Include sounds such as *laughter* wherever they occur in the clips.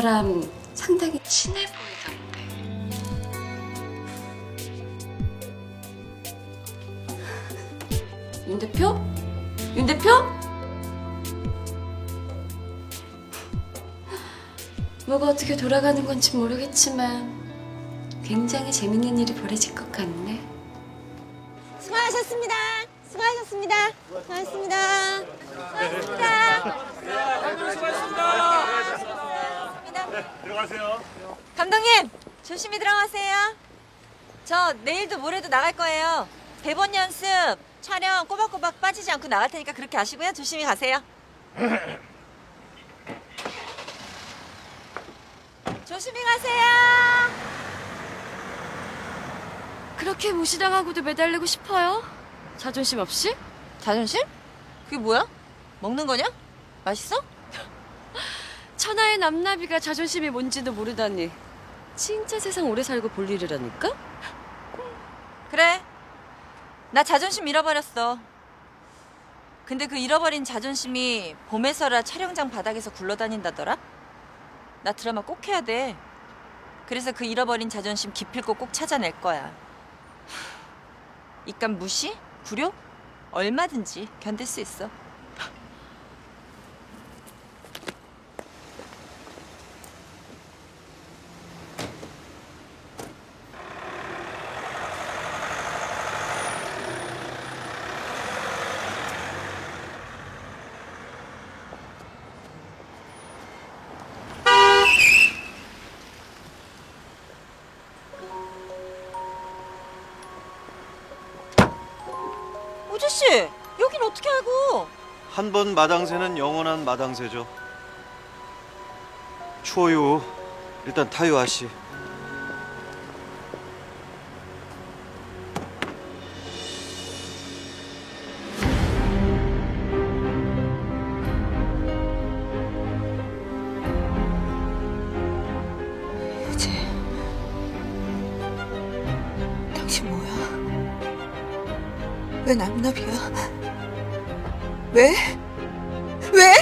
사람 상당히 친해 보이던데. 윤 대표? 윤 대표? 뭐가 어떻게 돌아가는 건지 모르겠지만 굉장히 재밌는 일이 벌어질 것 같네. 수고하셨습니다. 수고하셨습니다. 수고하셨습니다. 수고하셨습니다. 들어가세요. 감독님, 조심히 들어가세요. 저 내일도 모레도 나갈 거예요. 대본 연습, 촬영 꼬박꼬박 빠지지 않고 나갈 테니까 그렇게 아시고요. 조심히 가세요. *clears throat* 조심히 가세요. 그렇게 무시당하고도 매달리고 싶어요? 자존심 없이? 자존심? 그게 뭐야? 먹는 거냐? 맛있어? 천하의 남나비가 자존심이 뭔지도 모르다니 진짜 세상 오래 살고 볼 일이라니까? 그래. 나 자존심 잃어버렸어. 근데 그 잃어버린 자존심이 봄에서라 촬영장 바닥에서 굴러다닌다더라? 나 드라마 꼭 해야 돼. 그래서 그 잃어버린 자존심 기필코 꼭 찾아낼 거야. 입감 무시? 불효? 얼마든지 견딜 수 있어. 씨, 여긴 어떻게 알고? 한 번 마당새는 영원한 마당새죠. 추워요. 일단 타요 아씨. 왜 남나비야? 왜? 왜?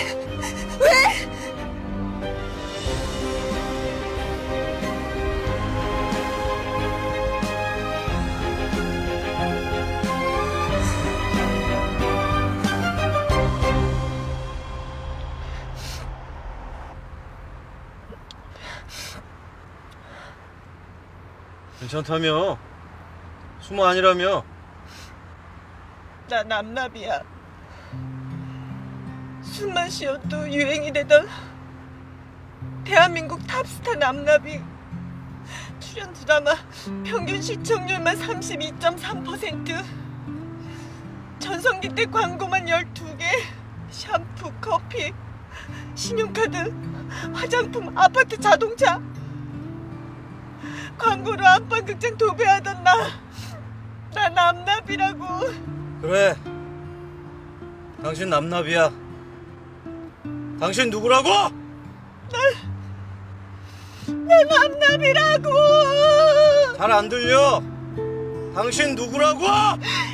왜? 괜찮다며. 숨어 아니라며. 나 남나비야. 숨만 쉬어도 유행이 되던 대한민국 탑스타 남나비. 출연 드라마 평균 시청률만 32.3%. 전성기 때 광고만 12개. 샴푸, 커피, 신용카드, 화장품, 아파트, 자동차. 광고로 안방극장 도배하던 나. 나 남나비라고. 그래. 당신 남나비야. 당신 누구라고? 내 남남이라고 잘 안 들려. 당신 누구라고? *laughs*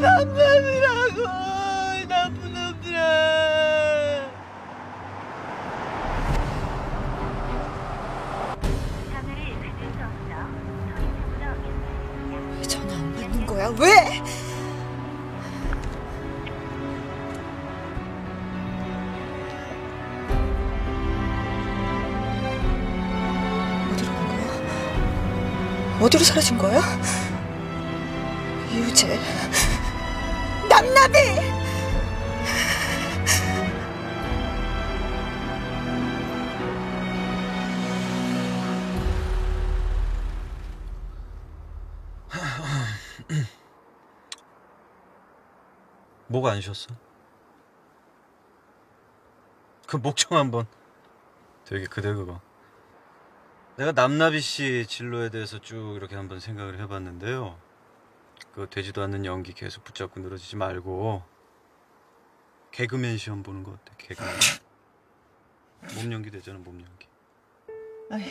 남남이라고 나쁜 놈들아 왜 전화 안 받는 거야 왜? 어디로 간 거야? 어디로 사라진 거야? 유재 남나비! 목안 쉬었어? 그 목청 한번. 되게 그대 그거. 내가 남나비 씨 진로에 대해서 쭉 이렇게 한번 생각을 해봤는데요 그 되지도 않는 연기 계속 붙잡고 늘어지지 말고 개그맨 시험 보는 거 어때? 개그맨. 몸 연기 되잖아 몸 연기. 아휴